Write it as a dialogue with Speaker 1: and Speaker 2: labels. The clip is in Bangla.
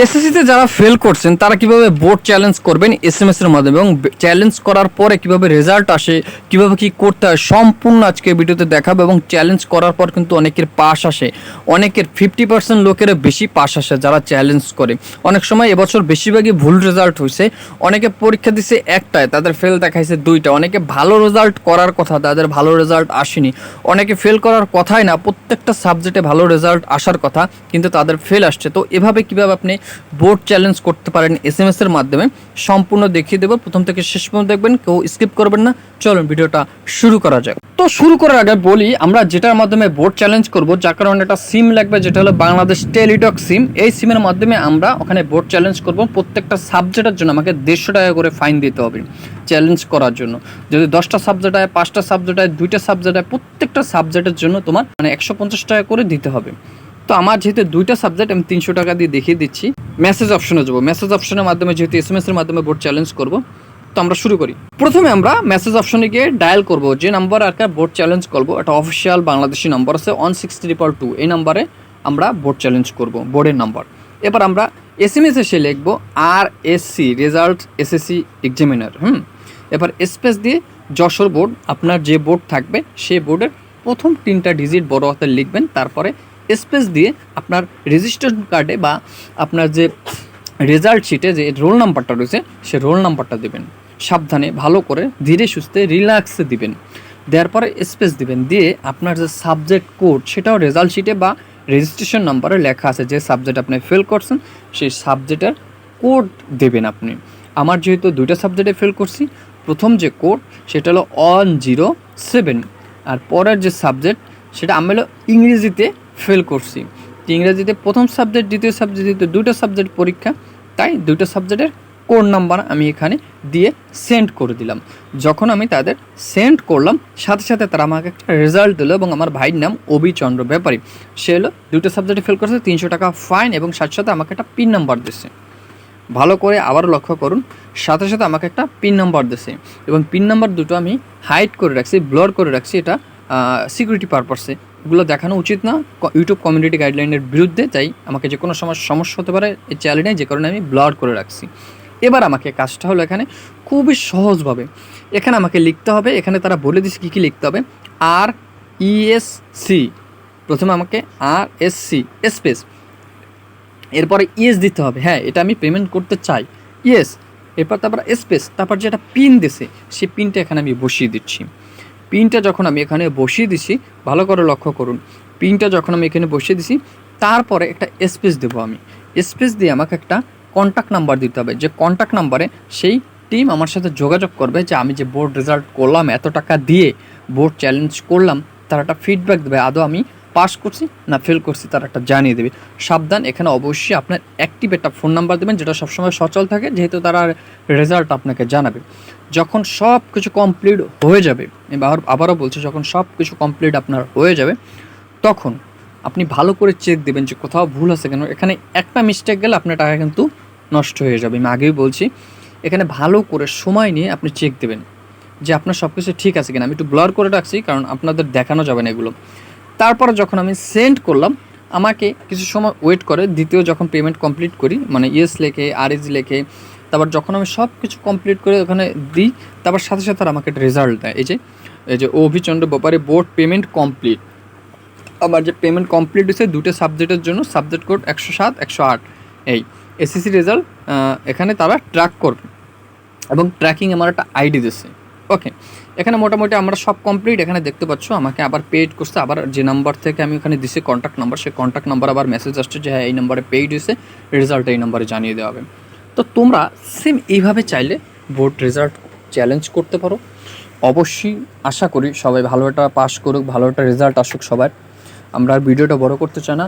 Speaker 1: এসএসসিতে যারা ফেল করছেন, তারা কীভাবে বোর্ড চ্যালেঞ্জ করবেন এসএমএস এর মাধ্যমে এবং চ্যালেঞ্জ করার পরে কীভাবে রেজাল্ট আসে, কীভাবে কি করতে হয়, সম্পূর্ণ আজকে ভিডিওতে দেখাবো এবং চ্যালেঞ্জ করার পর কিন্তু অনেকের পাস আসে। অনেকের ফিফটি পার্সেন্ট লোকের বেশি পাস আসে যারা চ্যালেঞ্জ করে। অনেক সময় এবছর বেশিরভাগই ভুল রেজাল্ট হয়েছে অনেকে পরীক্ষা দিছে একটায়, তাদের ফেল দেখাইছে দুইটা। অনেকে ভালো রেজাল্ট করার কথা, তাদের ভালো রেজাল্ট আসেনি। অনেকে ফেল করার কথাই না, প্রত্যেকটা সাবজেক্টে ভালো রেজাল্ট আসার কথা, কিন্তু তাদের ফেল আসছে। তো এভাবে কীভাবে আপনি বোর্ড চ্যালেঞ্জ করতে পারেন এস এম এস এর মাধ্যমে। সম্পূর্ণ দেখিয়ে দেবো। প্রথম থেকে শেষ পর্যন্ত দেখবেন, কেউ স্কিপ করবেন না। চলুন ভিডিওটা শুরু করা যাক। তো শুরু করার আগে বলি, আমরা যেটার মাধ্যমে বোর্ড চ্যালেঞ্জ করব, যার কারণে একটা সিম লাগবে, যেটা হলো বাংলাদেশ টেলিটক সিম। এই সিমের মাধ্যমে আমরা ওখানে বোর্ড চ্যালেঞ্জ করব। প্রত্যেকটা সাবজেক্টের জন্য আমাকে দেড়শো টাকা করে ফাইন দিতে হবে চ্যালেঞ্জ করার জন্য। যদি দশটা সাবজেক্ট হয়, পাঁচটা সাবজেক্ট হয়, দুইটা সাবজেক্ট হয়, প্রত্যেকটা সাবজেক্টের জন্য তোমার মানে একশো পঞ্চাশ টাকা করে দিতে হবে। তো আমার যেহেতু দুইটা সাবজেক্ট আমি তিনশো টাকা দিয়ে দেখিয়ে দিচ্ছি। মেসেজ অপশনে যাব। মেসেজ অপশনের মাধ্যমে যেহেতু এস এম এস এর মাধ্যমে বোর্ড চ্যালেঞ্জ করব, তো আমরা শুরু করি। প্রথমে আমরা মেসেজ অপশনে গিয়ে ডায়াল করব। যে নাম্বার আর বোর্ড চ্যালেঞ্জ করব এটা অফিসিয়াল বাংলাদেশি নাম্বার আছে ওয়ান সিক্স ট্রিপল টু এই নাম্বারে আমরা বোর্ড চ্যালেঞ্জ করব বোর্ডের নাম্বার এবার আমরা এস এম এস এসে লিখব আর S C result SSC examiner হুম? এবার স্পেস দিয়ে যশোর বোর্ড আপনার যে বোর্ড থাকবে সেই বোর্ডের প্রথম তিনটা ডিজিট বড় হাতে লিখবেন, তারপরে স্পেস দিয়ে আপনার রেজিস্ট্রেশন কার্ডে বা আপনার যে রেজাল্ট শিটে যে রোল নাম্বারটা রয়েছে, সে রোল নাম্বারটা দেবেন। সাবধানে, ভালো করে, ধীরে সুস্থে রিল্যাক্সে দিবেন। দেওয়ার পরে স্পেস দিবেন। দিয়ে আপনার যে সাবজেক্ট কোড সেটাও রেজাল্ট শিটে বা রেজিস্ট্রেশন নাম্বারে লেখা আছে। যে সাবজেক্ট আপনি ফেল করছেন, সেই সাবজেক্টের কোড দেবেন আপনি। আমার যেহেতু দুইটা সাবজেক্টে ফেল করছি, প্রথম যে কোড সেটা হলো ওয়ান জিরো সেভেন আর পরের যে সাবজেক্ট সেটা আমি হলো ইংরেজিতে ফেল করছি। ইংরেজিতে প্রথম সাবজেক্ট দ্বিতীয় সাবজেক্ট দ্বিতীয় দুটো সাবজেক্ট পরীক্ষা, তাই দুটো সাবজেক্টের কোড নাম্বার আমি এখানে দিয়ে সেন্ড করে দিলাম। যখন আমি তাদের সেন্ড করলাম, সাথে সাথে তারা আমাকে একটা রেজাল্ট দিলো এবং আমার ভাইয়ের নাম অভিচন্দ্র ব্যাপারী। সে হলো দুটো সাবজেক্টে ফেল করেছে, তিনশো টাকা ফাইন এবং সাথে সাথে আমাকে একটা পিন নাম্বার দিচ্ছে ভালো করে আবার লক্ষ্য করুন, সাথে সাথে আমাকে একটা পিন নাম্বার দিছে এবং পিন নাম্বার দুটো আমি হাইড করে রাখছি ব্লর করে রাখছি, এটা সিকিউরিটি পারপাসে এগুলো দেখানো উচিত না। ইউটিউব কমিউনিটি গাইডলাইনের বিরুদ্ধে, তাই আমাকে যে কোনো সময় সমস্যা হতে পারে, এই চ্যানেলে যে কারণে আমি ব্লর করে রাখছি। এবার আমাকে কাজটা হলো এখানে খুবই সহজভাবে। এখানে আমাকে লিখতে হবে, এখানে তারা বলে দিচ্ছে কী কী লিখতে হবে। আর ইএসসি প্রথমে আমাকে আর এস সি স্পেস এরপরে ইয়েস দিতে হবে হ্যাঁ এটা আমি পেমেন্ট করতে চাই। ইয়েস এরপর তারপর স্পেস তারপর যেটা পিন দিছে, সেই পিনটা এখানে আমি বসিয়ে দিচ্ছি। পিনটা যখন আমি এখানে বসিয়ে দিছি, ভালো করে লক্ষ্য করুন। পিনটা যখন আমি এখানে বসিয়ে দিছি, তারপরে একটা স্পেস দেবো আমি। স্পেস দিয়ে আমাকে একটা কন্ট্যাক্ট নাম্বার দিতে হবে। যে কন্ট্যাক্ট নাম্বারে সেই টিম আমার সাথে যোগাযোগ করবে যে আমি যে বোর্ড রেজাল্ট করলাম, এত টাকা দিয়ে বোর্ড চ্যালেঞ্জ করলাম, তারা একটা ফিডব্যাক দেবে। আদৌ আমি পাস করছি না ফেল করছি তারা একটা জানিয়ে দেবে। সাবধান, এখানে অবশ্যই আপনার অ্যাক্টিভ একটা ফোন নাম্বার দেবেন, যেটা সবসময় সচল থাকে, যেহেতু তারা রেজাল্ট আপনাকে জানাবে। যখন সব কিছু কমপ্লিট হয়ে যাবে আবারও বলছি, যখন সব কিছু কমপ্লিট আপনার হয়ে যাবে, তখন আপনি ভালো করে চেক দেবেন যে কোথাও ভুল আছে কেন। এখানে একটা মিস্টেক গেলে আপনার টাকা কিন্তু নষ্ট হয়ে যাবে। আমি আগেই বলছি, এখানে ভালো করে সময় নিয়ে আপনি চেক দেবেন যে আপনার সব কিছু ঠিক আছে কিনা। আমি একটু ব্লার করে রাখছি, কারণ আপনাদের দেখানো যাবে না এগুলো। তারপরে যখন আমি সেন্ড করলাম, আমাকে কিছু সময় ওয়েট করে, দ্বিতীয় যখন পেমেন্ট কমপ্লিট করি মানে ইয়েস লেখে আর ইজ লেখে, তারপর যখন আমি সব কিছু কমপ্লিট করে ওখানে দিই, তারপর সাথে সাথে আমাকে একটা রেজাল্ট দেয়। এই যে এই যে অভিচন্দ্র ব্যাপারে বোর্ড পেমেন্ট কমপ্লিট আমার যে পেমেন্ট কমপ্লিট হয়েছে, দুটো সাবজেক্টের জন্য সাবজেক্ট কোড একশো সাত, একশো আট। এই এসএসসি রেজাল্ট এখানে তারা ট্র্যাক করবে। এবং ট্র্যাকিং আমার একটা আইডি দিচ্ছে ওকে এখানে মোটামুটি আমরা সব কমপ্লিট এখানে দেখতে পাচ্ছ, আমাকে আবার পেড করছে, আবার যে নাম্বার থেকে আমি ওখানে দিছি কন্ট্যাক্ট নাম্বার সেই কন্ট্যাক্ট নাম্বার আবার মেসেজ আসছে যে হ্যাঁ এই নাম্বারে পেইড হয়েছে রেজাল্ট এই নাম্বারে জানিয়ে দেওয়া হবে। তো তোমরা সেম এইভাবে চাইলে বোর্ড রেজাল্ট চ্যালেঞ্জ করতে পারো। অবশ্যই আশা করি সবাই ভালো একটা পাস করুক ভালো একটা রেজাল্ট আসুক সবার। আমরা আর ভিডিওটা বড় করতে চাই না।